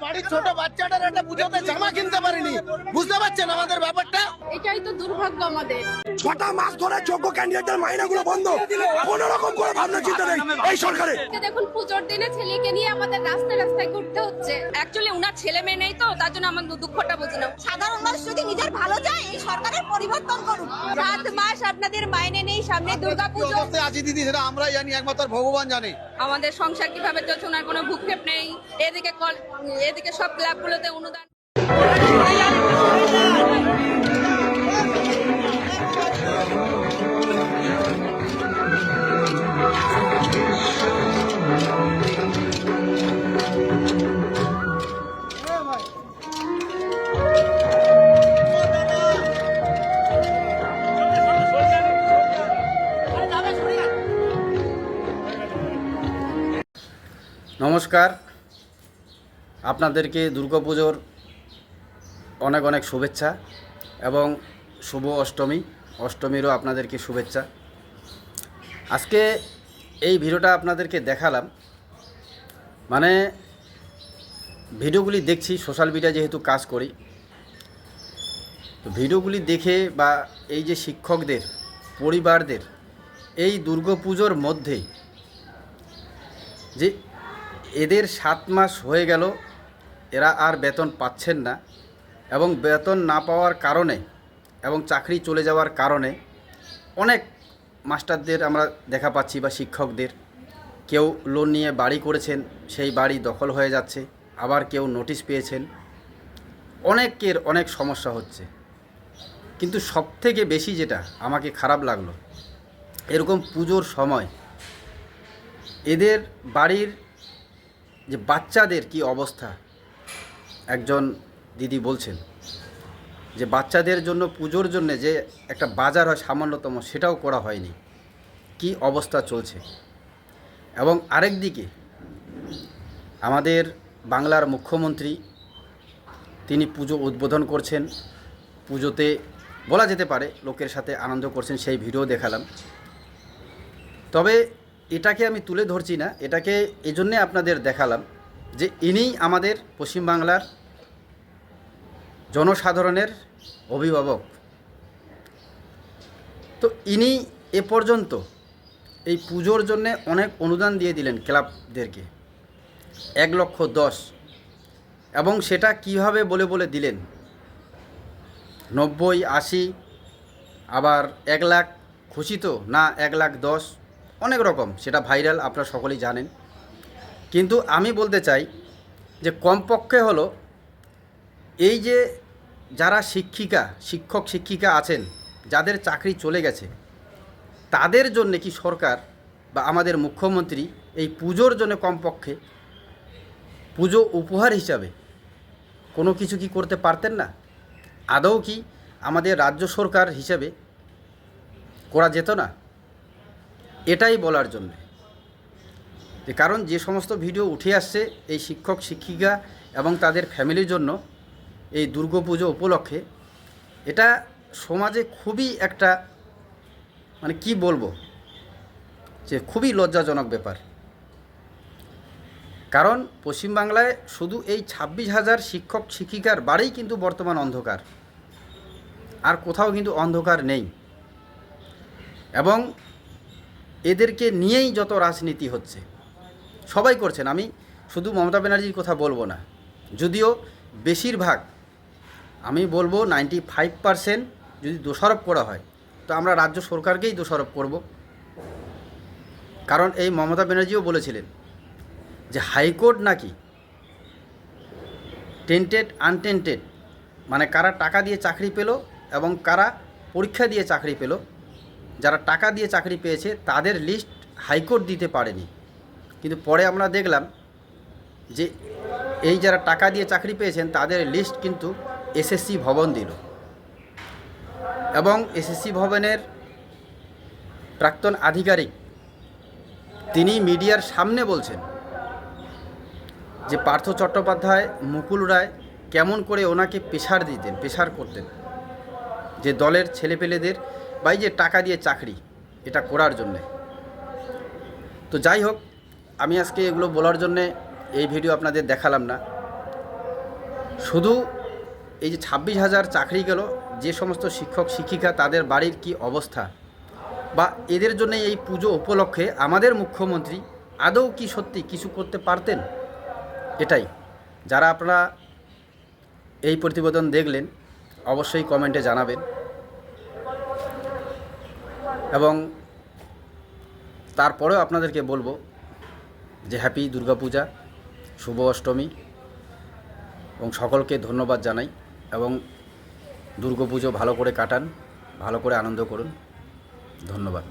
বাড়ির ছোট বাচ্চাটার একটা পুজোতে জামা কিনতে পারিনি। বুঝতে পারছেন আমাদের ব্যাপারটা? এটাই তো দুর্ভাগ্য আমাদের। ছটা মাস ধরে যোগ্য ক্যান্ডিডেটদের মাইনাগুলো বন্ধ। কোন রকম করে ভাবনা চিন্তা নেই এই সরকারে। দেখুন পুজোর দিনে ছেলেকে নিয়ে আমাদের রাস্তায় রাস্তায় ঘুরতে হচ্ছে। অ্যাকচুয়ালি উনার ছেলে মেয়ে নেই তো তার জন্য আমার দুঃখটা বুঝি না। সাধারণ মানুষ যদি নিজের ভালো চায় এই সরকারের পরিবর্তন করুন। সাত মাস আপনাদের মাইনে নেই সামনে দিদি সেটা আমরাই জানি একমাত্র ভগবান জানে। আমাদের সংসার কীভাবে চলছে ওনার কোনো ভূক্ষেপ নেই। এদিকে কল- এদিকে সব ক্লাবগুলোতে অনুদান। নমস্কার আপনাদেরকে দুর্গাপুজোর অনেক অনেক শুভেচ্ছা এবং শুভ অষ্টমী, অষ্টমীরও আপনাদেরকে শুভেচ্ছা। আজকে এই ভিডিওটা আপনাদেরকে দেখালাম। মানে ভিডিওগুলি দেখছি, সোশ্যাল মিডিয়া যেহেতু কাজ করি। তো ভিডিওগুলি দেখে বা এই যে শিক্ষকদের, পরিবারদের এই দুর্গাপুজোর মধ্যেই যে এদের সাত মাস হয়ে গেল এরা আর বেতন পাচ্ছেন না এবং বেতন না পাওয়ার কারণে এবং চাকরি চলে যাওয়ার কারণে অনেক মাস্টারদের আমরা দেখা পাচ্ছি বা শিক্ষকদের। কেউ লোন নিয়ে বাড়ি করেছেন, সেই বাড়ি দখল হয়ে যাচ্ছে, আবার কেউ নোটিশ পেয়েছেন। অনেকের অনেক সমস্যা হচ্ছে। কিন্তু সবথেকে বেশি যেটা আমাকে খারাপ লাগল, এরকম পুজোর সময় এদের বাড়ির যে বাচ্চাদের কি অবস্থা একজন দিদি বলছেন যে বাচ্চাদের জন্য পুজোর জন্য যে একটা বাজার হয় সামান্যতম, সেটাও করা হয়নি। কি অবস্থা চলছে? এবং আরেক দিকে আমাদের বাংলার মুখ্যমন্ত্রী, তিনি পুজো উদ্বোধন করছেন। পুজোতে বলা যেতে পারে লোকের সাথে আনন্দ করছেন, সেই ভিডিও দেখালাম। তবে এটাকে আমি তুলে ধরছি না, এটাকে এজন্যে আপনাদের দেখালাম। যে ইনিই আমাদের পশ্চিমবাংলার জনসাধারণের অভিভাবক। তো ইনি এ পর্যন্ত এই পুজোর জন্যে অনেক অনুদান দিয়ে দিলেন ক্লাবদেরকে, এক লক্ষ দশ। এবং সেটা কীভাবে বলে বলে দিলেন? নব্বই, আশি, আবার এক লাখ, খুশি তো? না, এক লাখ দশ। অনেক রকম, সেটা ভাইরাল, আপনারা সকলেই জানেন। কিন্তু আমি বলতে চাই যে কমপক্ষে হলো এই যে যারা শিক্ষিকা, শিক্ষক, শিক্ষিকা আছেন, যাদের চাকরি চলে গেছে, তাদের জন্য কি সরকার বা আমাদের মুখ্যমন্ত্রী এই পুজোর জন্য কমপক্ষে পুজো উপহার হিসাবে কোনো কিছু কি করতে পারতেন না? আদৌ কি আমাদের রাজ্য সরকার হিসেবে করা যেত না? এটাই বলার জন্য। যে কারণ যে সমস্ত ভিডিও উঠে আসছে এই শিক্ষক, শিক্ষিকা এবং তাদের ফ্যামিলির জন্য এই দুর্গাপুজো উপলক্ষে, এটা সমাজে খুবই একটা মানে কি বলব, যে খুবই লজ্জাজনক ব্যাপার। কারণ পশ্চিমবাংলায় শুধু এই ছাব্বিশ হাজার শিক্ষক, শিক্ষিকার বাড়িই কিন্তু বর্তমান অন্ধকার। আর কোথাও কিন্তু অন্ধকার নেই। এবং এদেরকে নিয়েই যত রাজনীতি হচ্ছে সবাই করছেন। আমি শুধু মমতা ব্যানার্জির কথা বলব না। যদিও বেশিরভাগ, আমি বলব নাইনটি ফাইভ পারসেন্ট যদি দোষারোপ করা হয়, তো আমরা রাজ্য সরকারকেই দোষারোপ করব। কারণ এই মমতা ব্যানার্জিও বলেছিলেন যে হাইকোর্ট নাকি টেন্টেড আনটেন্টেড মানে কারা টাকা দিয়ে চাকরি পেল এবং কারা পরীক্ষা দিয়ে চাকরি পেল, যারা টাকা দিয়ে চাকরি পেয়েছে, তাদের লিস্ট হাইকোর্ট দিতে পারেনি। কিন্তু পরে আমরা দেখলাম যে এই যারা টাকা দিয়ে চাকরি পেয়েছেন, তাদের লিস্ট কিন্তু এসএসসি ভবন দিল। এবং এসএসসি ভবনের প্রাক্তন আধিকারিক, তিনি মিডিয়ার সামনে বলছেন যে পার্থ চট্টোপাধ্যায়, মুকুল রায় কেমন করে ওনাকে পেশার দিতেন, পেশার করতেন। যে দলের ছেলেপেলেদের বা যে টাকা দিয়ে চাকরি, এটা করার জন্যে। তো যাই হোক আমি আজকে এগুলো বলার জন্যে এই ভিডিও আপনাদের দেখালাম না। শুধু এই যে ছাব্বিশ হাজার চাকরি গেল, যে সমস্ত শিক্ষক, শিক্ষিকা তাদের বাড়ির কি অবস্থা বা এদের জন্য এই পুজো উপলক্ষে আমাদের মুখ্যমন্ত্রী আদৌ কি সত্যি কিছু করতে পারতেন? এটাই। যারা আপনারা এই প্রতিবেদন দেখলেন, অবশ্যই কমেন্টে জানাবেন। এবং তারপরেও আপনাদেরকে বলব যে হ্যাপি দুর্গাপূজা শুভ অষ্টমী এবং সকলকে ধন্যবাদ জানাই এবং দুর্গাপুজো ভালো করে কাটান, ভালো করে আনন্দ করুন। ধন্যবাদ।